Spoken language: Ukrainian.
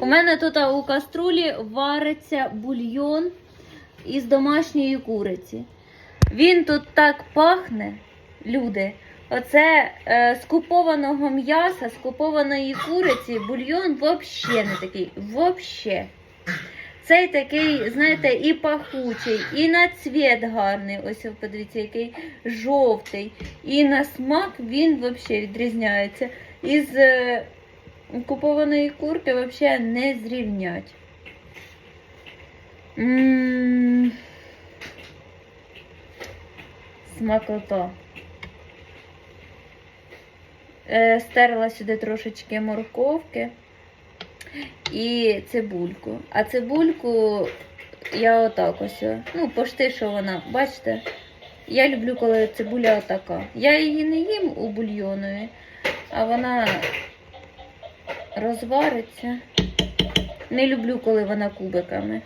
У мене тут у каструлі вариться бульйон із домашньої куриці. Він тут так пахне, люди. Оце е, з купованого м'яса, з купованої куриці, бульйон взагалі не такий. Вообще. Цей такий, знаєте, і пахучий, і на цвіт гарний. Ось подивіться, який жовтий. І на смак він взагалі відрізняється. Із е, купованої курки взагалі не зрівнять. М, Смакота. Е, Стерла сюди трошечки морковки і цибульку. А цибульку я отак ось. Ну, пошти, що вона, бачите? Я люблю, коли цибуля отака. Я її не їм у бульйонові, а вона розвариться. Не люблю, коли вона кубиками.